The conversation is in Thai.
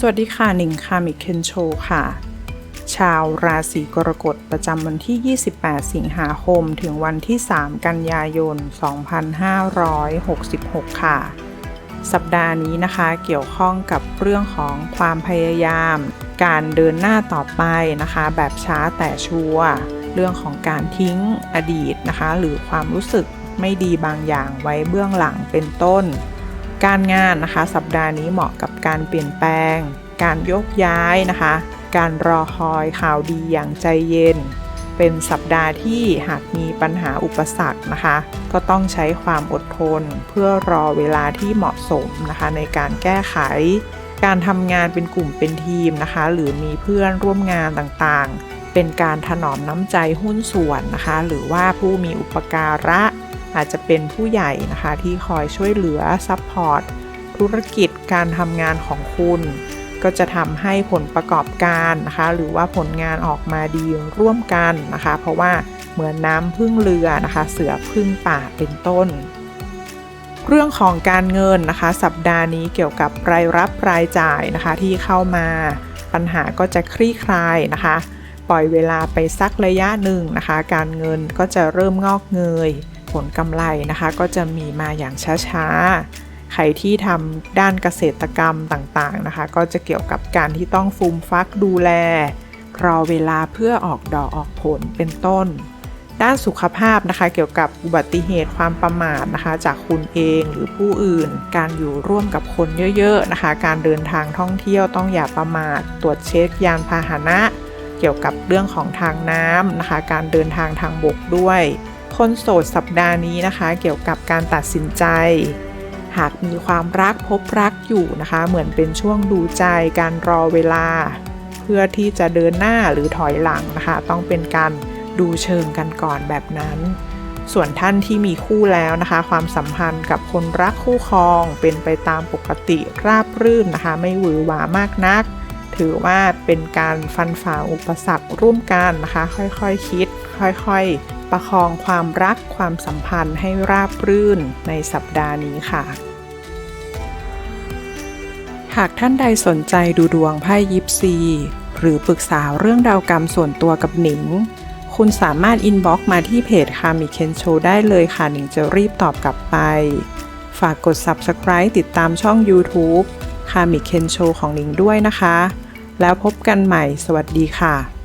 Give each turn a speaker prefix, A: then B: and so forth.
A: สวัสดีค่ะหนิงคามิเคนโชค่ะ ชาวราศีกรกฎประจำวันที่ 28 สิงหาคม ถึงวันที่ 3 กันยายน 2566 ค่ะ สัปดาห์นี้นะคะเกี่ยวข้องกับเรื่องของความพยายาม การเดินหน้าต่อไปนะคะ แบบช้าแต่ชัวร์เรื่องของการทิ้งอดีตนะคะ หรือความรู้สึกไม่ดีบางอย่างไว้เบื้องหลังเป็นต้น การงานนะคะ สัปดาห์นี้เหมาะกับการเปลี่ยนแปลง การยกย้ายนะคะ การรอคอยข่าวดีอย่างใจเย็น เป็นสัปดาห์ที่หากมีปัญหาอุปสรรคนะคะ ก็ต้องใช้ความอดทน เพื่อรอเวลาที่เหมาะสมนะคะ ในการแก้ไข การทำงานเป็นกลุ่มเป็นทีมนะคะ หรือมีเพื่อนร่วมงานต่างๆ เป็นการถนอมน้ำใจหุ้นส่วนนะคะ หรือว่าผู้มีอุปการะ อาจจะเป็นผู้ใหญ่นะคะที่คอยช่วยเหลือซัพพอร์ตธุรกิจการทำงานของคุณ ก็จะทำให้ผลประกอบการนะคะ หรือว่าผลงานออกมาดีร่วมกันนะคะ เพราะว่าเหมือนน้ำพึ่งเรือนะคะ เสือพึ่งป่าเป็นต้น เรื่องของการเงินนะคะ สัปดาห์นี้เกี่ยวกับรายรับรายจ่ายนะคะ ที่เข้ามาปัญหาก็จะคลี่คลายนะคะ ปล่อยเวลาไปสักระยะหนึ่งนะคะ การเงินก็จะเริ่มงอกเงย ลกำไรนะคะ ก็จะมีมาอย่างช้าๆ ใครที่ทำด้านเกษตรกรรมต่างๆนะคะ ก็จะเกี่ยวกับการที่ต้องฟูมฟักดูแล รอเวลาเพื่อออกดอกออกผลเป็นต้น ด้านสุขภาพนะคะ เกี่ยวกับอุบัติเหตุความประมาทนะคะ จากคุณเองหรือผู้อื่น การอยู่ร่วมกับคนเยอะๆนะคะ การเดินทางท่องเที่ยวต้องอย่าประมาท ตรวจเช็คยานพาหนะเกี่ยวกับเรื่องของทางน้ำนะคะ การเดินทางทางบกด้วย คนโสดสัปดาห์นี้นะคะ เกี่ยวกับการตัดสินใจ หากมีความรักพบรักอยู่นะคะ เหมือนเป็นช่วงดูใจการรอเวลา เพื่อที่จะเดินหน้าหรือถอยหลังนะคะ ต้องเป็นการดูเชิงกันก่อนแบบนั้น ส่วนท่านที่มีคู่แล้วนะคะ ความสัมพันธ์กับคนรักคู่ครองเป็นไปตามปกติราบรื่นนะคะ ไม่หวือหวามากนัก ถือว่าเป็นการฟันฝ่าอุปสรรคร่วมกันนะคะ ค่อยๆคคิด ค่อยๆ ประคองความรักความสัมพันธ์ให้ราบรื่นในสัปดาห์นี้ค่ะ หากท่านใดสนใจดูดวงไพ่ยิปซี หรือปรึกษาเรื่องดาวกรรมส่วนตัวกับหนิง คุณสามารถอินบ็อกมาที่เพจคามิเคนโชได้เลยค่ะหนิงจะรีบตอบกลับไป ฝากกด Subscribe ติดตามช่อง YouTube คามิเคนโชของหนิงด้วยนะคะ แล้วพบกันใหม่ สวัสดีค่ะ